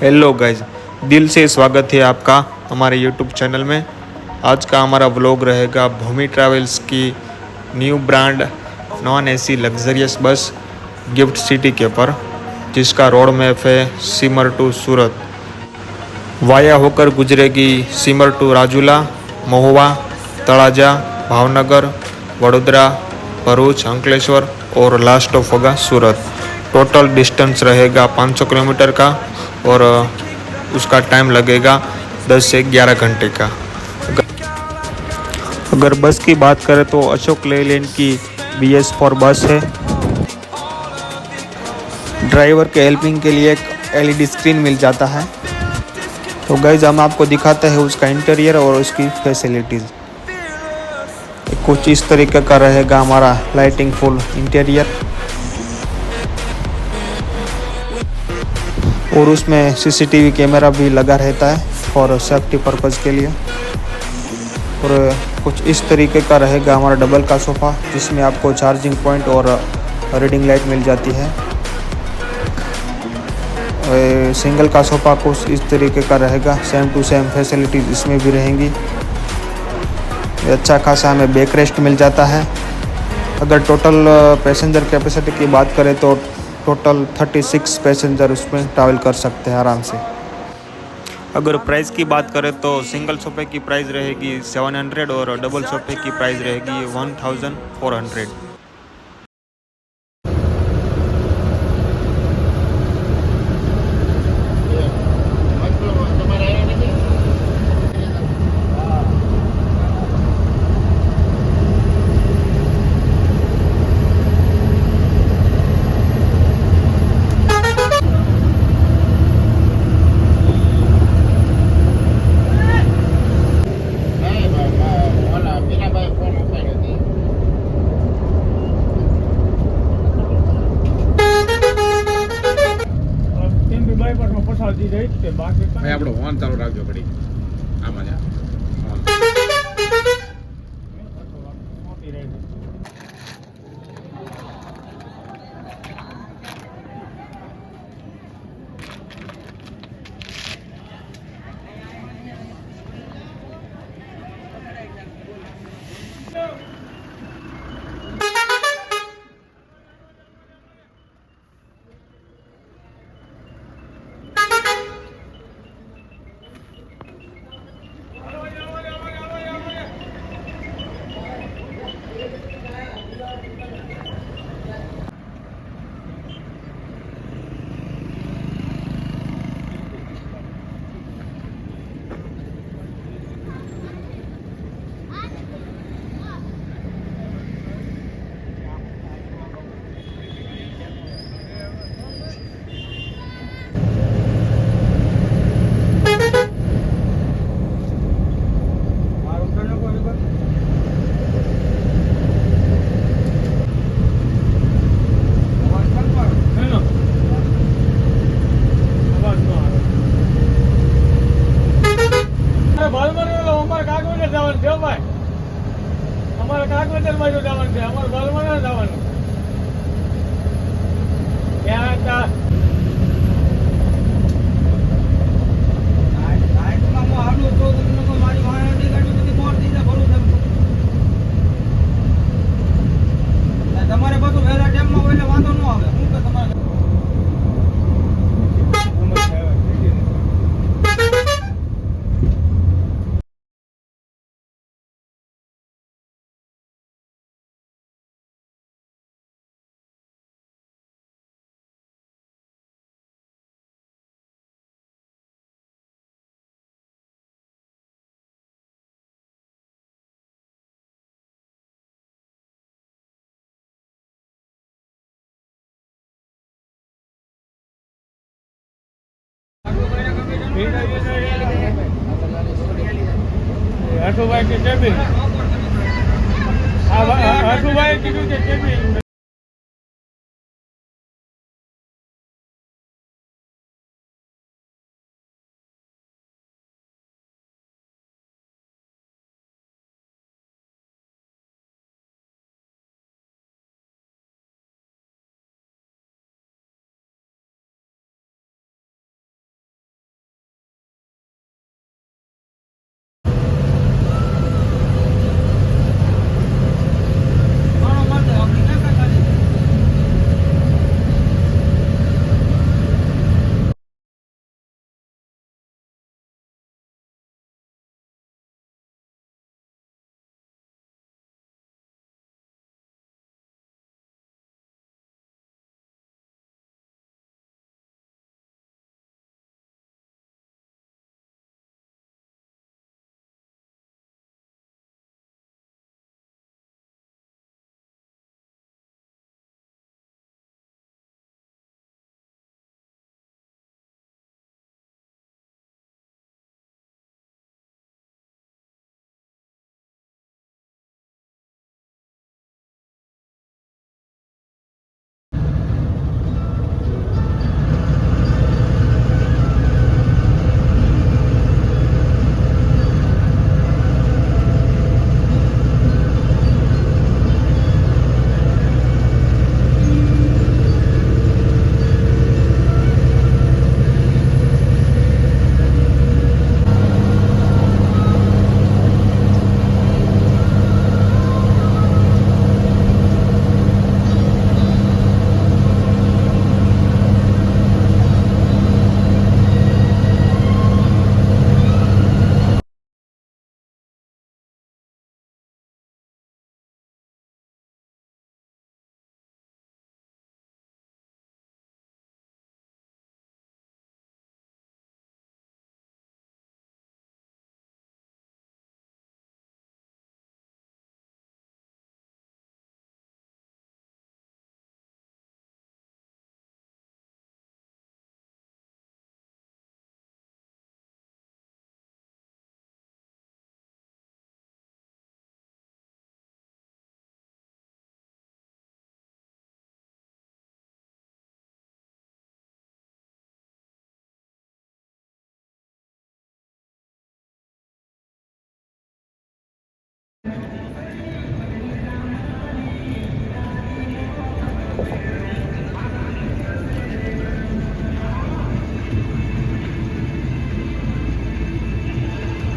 Hello guys दिल से स्वागत है आपका हमारे यूट्यूब चैनल में। आज का हमारा व्लॉग रहेगा भूमि ट्रैवल्स की new brand non AC luxurious bus Gift City के पर, जिसका रोड मैप है सिमर टू सूरत। वाया होकर गुजरेगी सिमर टू राजूला, महुआ, तळाजा, भावनगर, वडोदरा, भरूच, अंकलेश्वर और लास्ट ऑफ़ होगा सूरत। टोटल डिस्टेंस रहेगा 500 किलोमीटर का। और उसका टाइम लगेगा 10 से 11 घंटे का। अगर बस की बात करें तो अशोक लेलैंड की बी एस फॉर बस है। ड्राइवर के हेल्पिंग के लिए एक एलईडी स्क्रीन मिल जाता है। तो गैज हम आपको दिखाते हैं उसका इंटीरियर और उसकी फैसिलिटीज़ कुछ इस तरीके का रहेगा हमारा लाइटिंग फुल इंटीरियर और उसमें सीसीटीवी कैमरा भी लगा रहता है फॉर सेफ्टी पर्पज़ के लिए। और कुछ इस तरीके का रहेगा हमारा डबल का सोफ़ा जिसमें आपको चार्जिंग पॉइंट और रीडिंग लाइट मिल जाती है। सिंगल का सोफ़ा कुछ इस तरीके का रहेगा सेम टू सेम फैसिलिटीज़ इसमें भी रहेंगी। अच्छा खासा हमें बैक रेस्ट मिल जाता है। अगर टोटल पैसेंजर कैपेसिटी की बात करें तो टोटल 36 पैसेंजर उसमें ट्रैवल कर सकते हैं आराम से। अगर प्राइस की बात करें तो सिंगल सोफे की प्राइस रहेगी 700 और डबल सोफे की प्राइस रहेगी 1400 Ah, a mañana. હસુભાઈ કે કેબિન હસુભાઈ કીધું કે cabin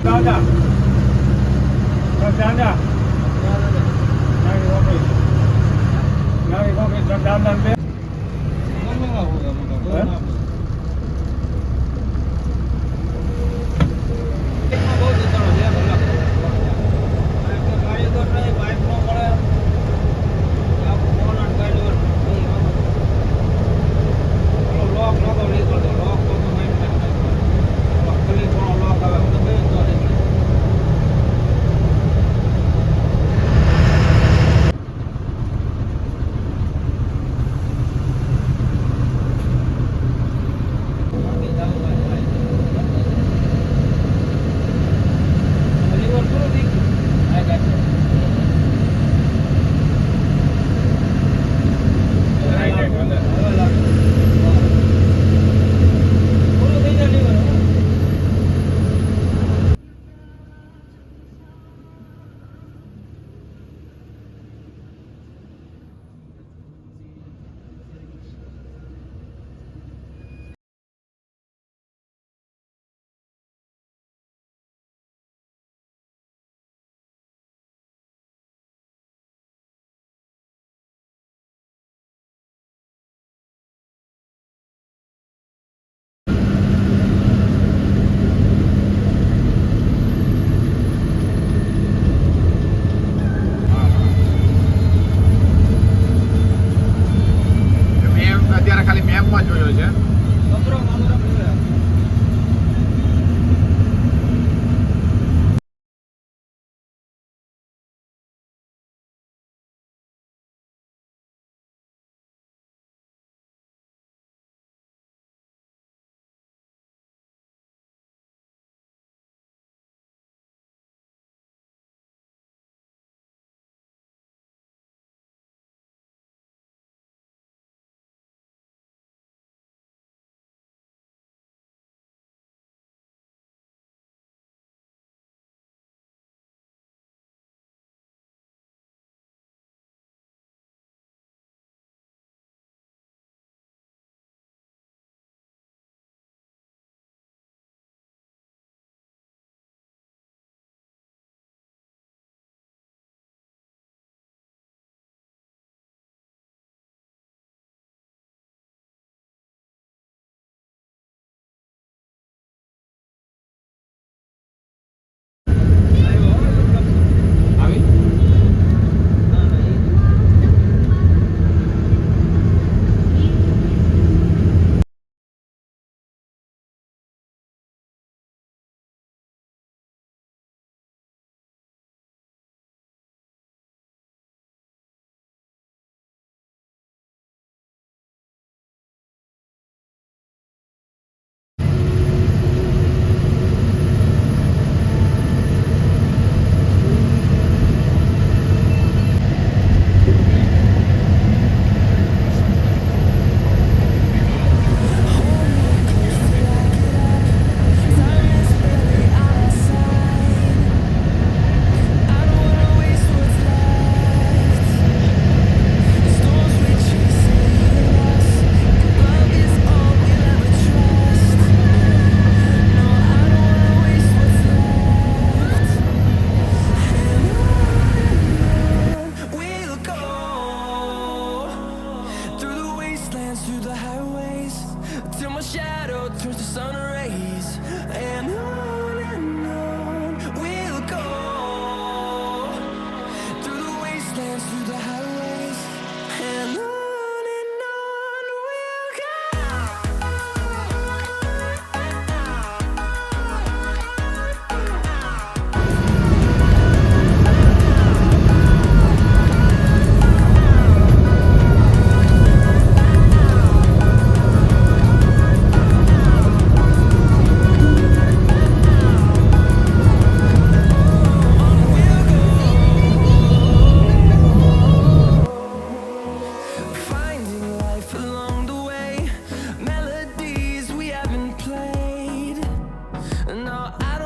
Sandra. Sandra. Naik kopi. Naik kopi. Sandra. Sandra. வந்துடும் வந்துடும்